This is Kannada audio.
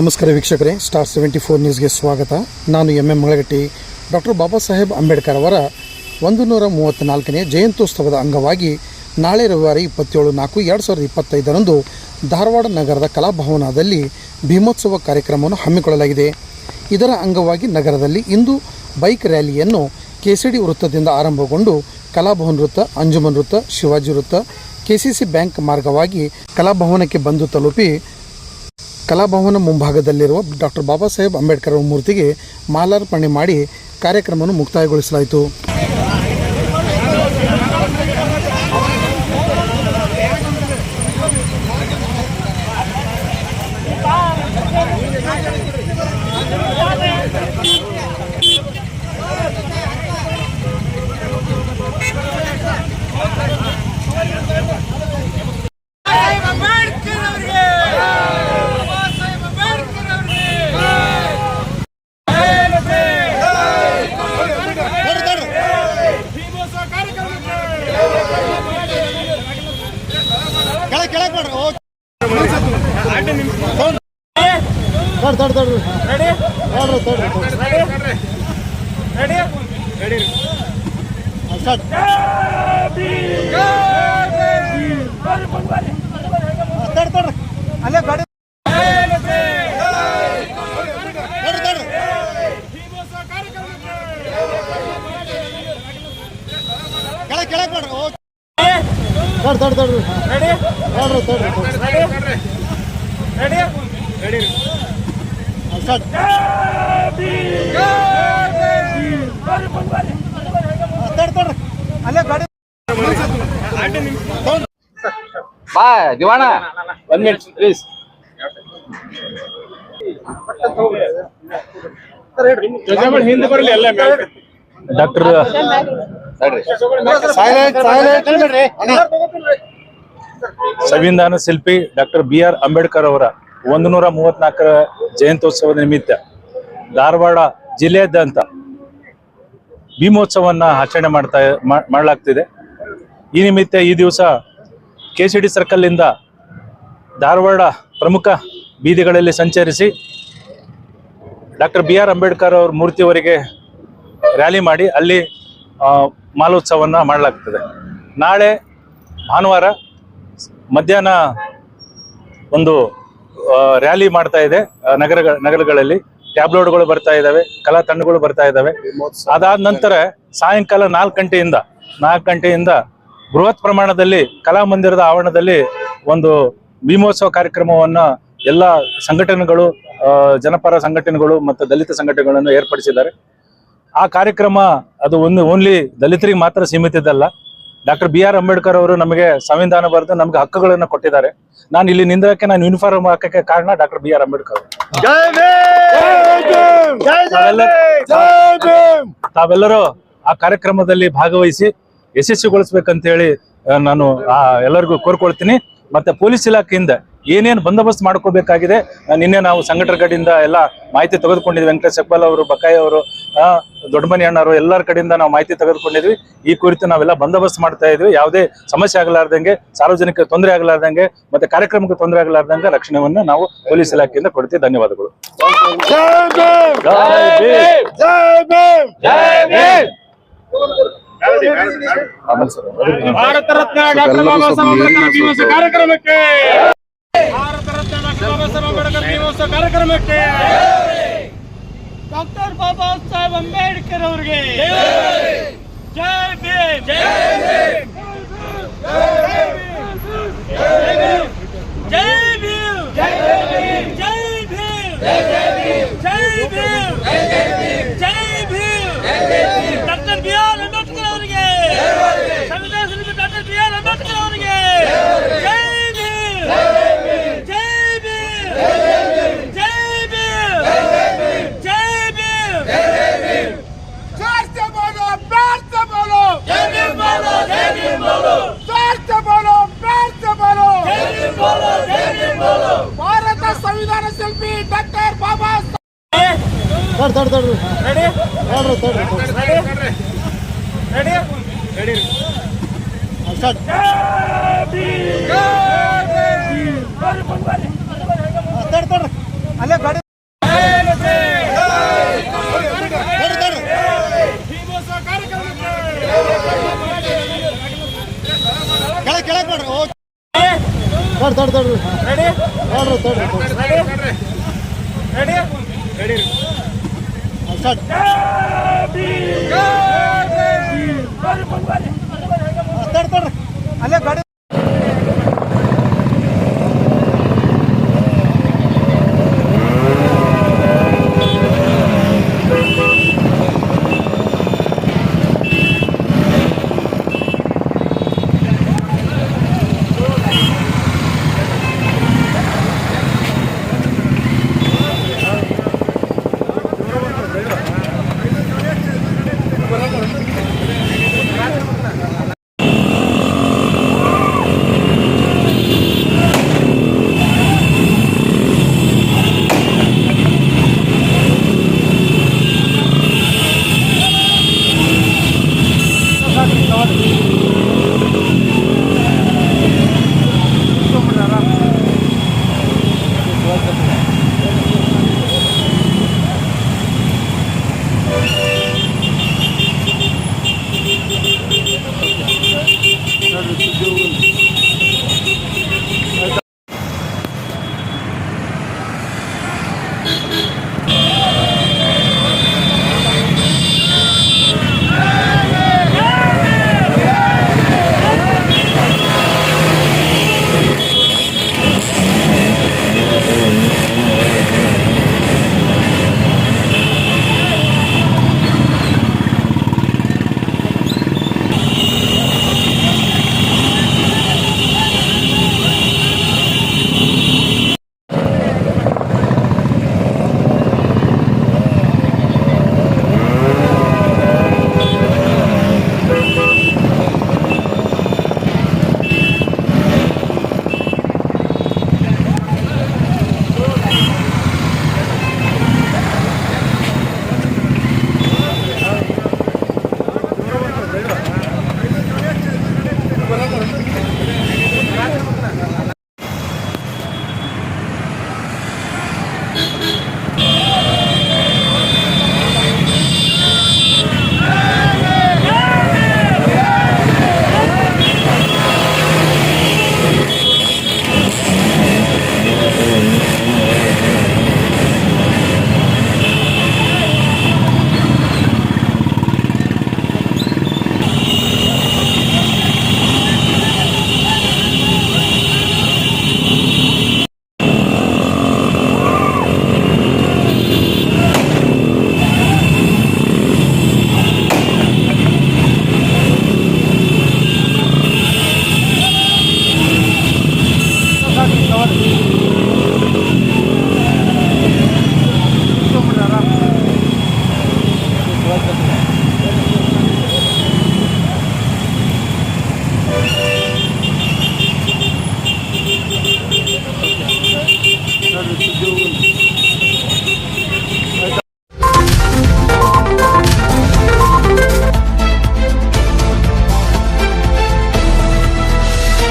ನಮಸ್ಕಾರ ವೀಕ್ಷಕರೇ ಸ್ಟಾರ್ ಸೆವೆಂಟಿ ಫೋರ್ ನ್ಯೂಸ್ಗೆ ಸ್ವಾಗತ. ನಾನು M M Malagatti. Doctor Baba Saheb Ambedkar ಅವರ ಒಂದು ನೂರ ಮೂವತ್ತ್ನಾಲ್ಕನೇ ಜಯಂತ್ಯೋತ್ಸವದ ಅಂಗವಾಗಿ ನಾಳೆ ರವಿವಾರ ಇಪ್ಪತ್ತೇಳು ನಾಲ್ಕು ಎರಡು ಸಾವಿರದ ಇಪ್ಪತ್ತೈದರಂದು ಧಾರವಾಡ ನಗರದ ಕಲಾಭವನದಲ್ಲಿ ಭೀಮೋತ್ಸವ ಕಾರ್ಯಕ್ರಮವನ್ನು ಹಮ್ಮಿಕೊಳ್ಳಲಾಗಿದೆ. ಇದರ ಅಂಗವಾಗಿ ನಗರದಲ್ಲಿ ಇಂದು ಬೈಕ್ ರ್ಯಾಲಿಯನ್ನು ಕೆಸಿಡಿ ವೃತ್ತದಿಂದ ಆರಂಭಗೊಂಡು ಕಲಾಭವನ್ ವೃತ್ತ, ಅಂಜುಮನ್ ವೃತ್ತ, ಶಿವಾಜಿ ವೃತ್ತ, ಕೆಸಿಸಿ ಬ್ಯಾಂಕ್ ಮಾರ್ಗವಾಗಿ ಕಲಾಭವನಕ್ಕೆ ಬಂದು ತಲುಪಿ ಕಲಾಭವನ ಮುಂಭಾಗದಲ್ಲಿರುವ ಡಾಕ್ಟರ್ ಬಾಬಾ ಸಾಹೇಬ್ ಅಂಬೇಡ್ಕರ್ ಅವರ ಮೂರ್ತಿಗೆ ಮಾಲಾರ್ಪಣೆ ಮಾಡಿ ಕಾರ್ಯಕ್ರಮವನ್ನು ಮುಕ್ತಾಯಗೊಳಿಸಲಾಯಿತು. ತಡ್ರಿ ರೆಡಿ ಹೇಳ್ರಿ ತಡ್ರಿ ರೆಡಿ ರೆಡಿ ರೆಡಿ ಸ್ಟಾರ್ಟ್ ತಡ್ರಿ ತಡ್ರಿ. ಅಲ್ಲೇ ಗಾಡಿ ಕೆಳಗೆ ಮಾಡ್ರಿ. ಓಕೆ ತಡ್ರಿ ತಡ್ರಿ ಬಡ ರೆಡಿ ಹೇಳ್ರಿ ರೆಡಿ ರೆಡಿ ರೆಡಿ ಕಾರ್ಯಕ್ರಮಕ್ಕೆ ಬಾ ದಿವಾಣ. ಒಂದ್ ಮಿನಿಟ್ ಪ್ಲೀಸ್ ಹಿಂದೆ ಬರಲಿ ಎಲ್ಲ ಡಾಕ್ಟರ್ ಸಂವಿಧಾನ ಶಿಲ್ಪಿ ಡಾಕ್ಟರ್ ಬಿ ಆರ್ ಅಂಬೇಡ್ಕರ್ ಅವರ. ಒಂದು ನೂರ ಮೂವತ್ನಾಲ್ಕರ ಜಯಂತ್ಯೋತ್ಸವದ ನಿಮಿತ್ತ ಧಾರವಾಡ ಜಿಲ್ಲೆಯಾದ್ಯಂತ ಭೀಮೋತ್ಸವವನ್ನು ಆಚರಣೆ ಮಾಡ್ತಾ ಮಾಡಲಾಗ್ತಿದೆ. ಈ ನಿಮಿತ್ತ ಈ ದಿವಸ ಕೆ ಸಿ ಡಿ ಸರ್ಕಲ್ನಿಂದ ಧಾರವಾಡ ಪ್ರಮುಖ ಬೀದಿಗಳಲ್ಲಿ ಸಂಚರಿಸಿ ಡಾಕ್ಟರ್ ಬಿ ಆರ್ ಅಂಬೇಡ್ಕರ್ ಅವ್ರ ಮೂರ್ತಿಯವರಿಗೆ ರ್ಯಾಲಿ ಮಾಡಿ ಅಲ್ಲಿ ಮಾಲೋತ್ಸವವನ್ನು ಮಾಡಲಾಗ್ತದೆ. ನಾಳೆ ಭಾನುವಾರ ಮಧ್ಯಾಹ್ನ ಒಂದು ರ್ಯಾಲಿ ಮಾಡ್ತಾ ಇದೆ ನಗರ, ನಗರಗಳಲ್ಲಿ. ಟ್ಯಾಬ್ಲೋಡ್ಗಳು ಬರ್ತಾ ಇದ್ದಾವೆ ಕಲಾ ತಂಡಗಳು ಬರ್ತಾ ಇದ್ದಾವೆ ಅದಾದ ನಂತರ ಸಾಯಂಕಾಲ ನಾಲ್ಕು ಗಂಟೆಯಿಂದ ನಾಲ್ಕು ಗಂಟೆಯಿಂದ ಬೃಹತ್ ಪ್ರಮಾಣದಲ್ಲಿ ಕಲಾಮಂದಿರದ ಆವರಣದಲ್ಲಿ ಒಂದು ಭೀಮೋತ್ಸವ ಕಾರ್ಯಕ್ರಮವನ್ನ ಎಲ್ಲ ಸಂಘಟನೆಗಳು ಜನಪರ ಸಂಘಟನೆಗಳು ಮತ್ತು ದಲಿತ ಸಂಘಟನೆಗಳನ್ನು ಏರ್ಪಡಿಸಿದ್ದಾರೆ. ಆ ಕಾರ್ಯಕ್ರಮ ಅದು ಒಂದು ಓನ್ಲಿ ದಲಿತರಿಗೆ ಮಾತ್ರ ಸೀಮಿತದಲ್ಲ ಡಾಕ್ಟರ್ ಬಿ ಆರ್ ಅಂಬೇಡ್ಕರ್ ಅವರು ನಮಗೆ ಸಂವಿಧಾನ ಬರೆದು ನಮ್ಗೆ ಹಕ್ಕುಗಳನ್ನು ಕೊಟ್ಟಿದ್ದಾರೆ. ನಾನು ಇಲ್ಲಿ ನಿಂದಕ್ಕೆ ನಾನು ಯೂನಿಫಾರ್ಮ್ ಹಾಕಕ್ಕೆ ಕಾರಣ ಡಾಕ್ಟರ್ ಬಿ ಆರ್ ಅಂಬೇಡ್ಕರ್ ತಾವೆಲ್ಲರೂ ಆ ಕಾರ್ಯಕ್ರಮದಲ್ಲಿ ಭಾಗವಹಿಸಿ ಯಶಸ್ವಿಗೊಳಿಸ್ಬೇಕಂತ ಹೇಳಿ ನಾನು ಆ, ಎಲ್ಲರಿಗೂ ಕೋರ್ಕೊಳ್ತೀನಿ. ಮತ್ತೆ ಪೊಲೀಸ್ ಇಲಾಖೆಯಿಂದ ಏನೇನು ಬಂದೋಬಸ್ತ್ ಮಾಡ್ಕೋಬೇಕಾಗಿದೆ? ನಿನ್ನೆ ನಾವು ಸಂಘಟನೆ ಕಡೆಯಿಂದ ಎಲ್ಲ ಮಾಹಿತಿ ತೆಗೆದುಕೊಂಡಿದ್ವಿ. ವೆಂಕಟೇಶ್ ಸಕ್ಬಲ್ ಅವರು ಬಕಾಯಿ ಅವರು ದೊಡ್ಡಮನಿ ಅಣ್ಣವರು ಎಲ್ಲರ ಕಡೆಯಿಂದ ನಾವು ಮಾಹಿತಿ ತೆಗೆದುಕೊಂಡಿದ್ವಿ. ಈ ಕುರಿತು ನಾವೆಲ್ಲ ಬಂದೋಬಸ್ತ್ ಮಾಡ್ತಾ ಇದ್ವಿ. ಯಾವುದೇ ಸಮಸ್ಯೆ ಆಗಲಾರ್ದಂಗೆ ಸಾರ್ವಜನಿಕ ತೊಂದರೆ ಆಗಲಾರ್ದಂಗೆ ಮತ್ತೆ ಕಾರ್ಯಕ್ರಮಕ್ಕೆ ತೊಂದರೆ ಆಗಲಾರ್ದಂಗೆ ರಕ್ಷಣೆಯನ್ನ ನಾವು ಪೊಲೀಸ್ ಇಲಾಖೆಯಿಂದ ಕೊಡ್ತೀವಿ. ಧನ್ಯವಾದಗಳು. ಭಾರತ ರತ್ನ ಡಾಕ್ಟರ್ ಬಾಬಾ ಸಾಹೇಬ್ ಕಾರ್ಯಕ್ರಮಕ್ಕೆ. ಡಾಕ್ಟರ್ ಬಾಬಾ ಸಾಹೇಬ್ ಅಂಬೇಡ್ಕರ್ ಭೀಮೋತ್ಸವ ಕಾರ್ಯಕ್ರಮಕ್ಕೆ ಡಾಕ್ಟರ್ ಬಾಬಾ ಸಾಹೇಬ್ ಅಂಬೇಡ್ಕರ್ ಅವರಿಗೆ ಜೈ ಭೀಮ್ ಜೈ ಭೀಮ್ ಭಾರತ ಸಂವಿಧಾನ ಶಿಲ್ಪಿ doctor Baba ready ready ready ತಡ್ರಿ. ತಡ್ ತಡ್ ತಡ್ರಿ. ತಡ್ರಿ ರೆಡಿ ಸ್ಟಾರ್ಟ್ ತಡ್ ತಡ್ರಿ. ಅಲ್ಲೇ ಗಾಡಿ